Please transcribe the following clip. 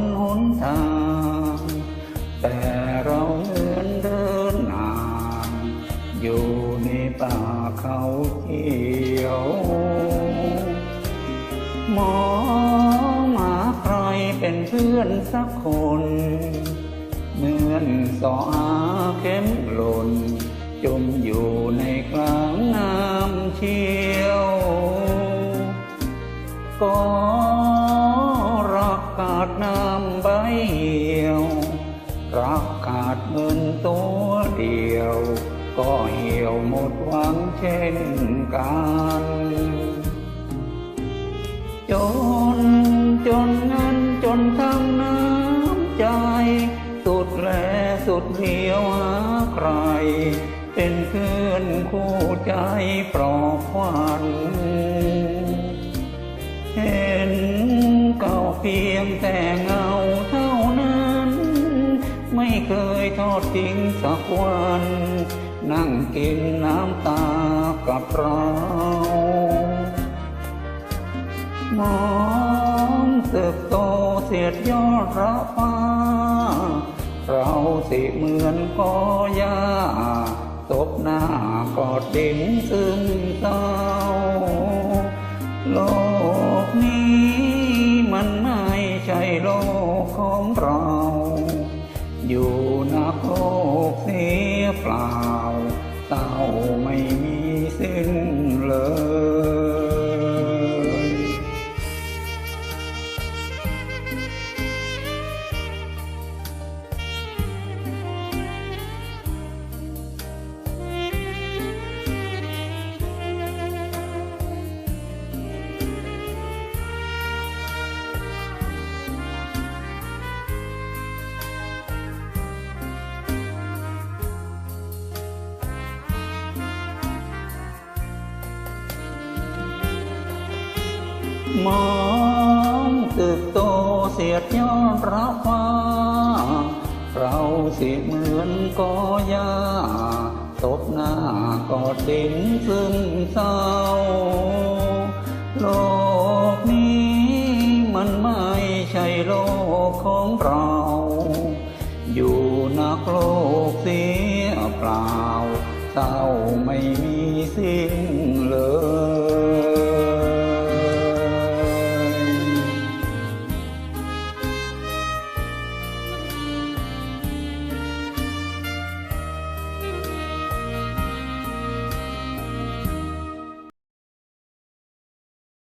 นหนทาง แต่เราเหมือนเดินนางอยู่ในป่าเขาเขียว มองมาใครเป็นเพื่อนสักคน เหมือนสออาเข็มหล่น จมอยู่ในกลางน้ำเชี่ยวก็รั รักขาดเงินตัวเดียว ก็เหี่ยวหมดหวังเช่นกัน จนจนเงินจนทั้งน้ำใจ สุดแลสุดเดียวหาใคร เป็นเพื่อนคู่ใจปลอบขวัญเห็นเก่าเพียงแต่เงาเท่า ไม่เคยทอดทิ้งสักวัน นั่งกินน้ำตากับเรามองเติบโตเสียดยอดระฟ้า เราสิเหมือนกอหญ้าตบหน้ากอดดินซึมเศร้า อยู่นักโลกนี้เปล่า มองตึกโตเสียดยอดระฟ้า เราสิเหมือนกอหญ้าตบหน้ากอดดินซึ่งเศร้า โลกนี้มันไม่ใช่โลกของเรา อยู่นักโลกเสียเปล่าเศร้าไม่มีสิ้นเลย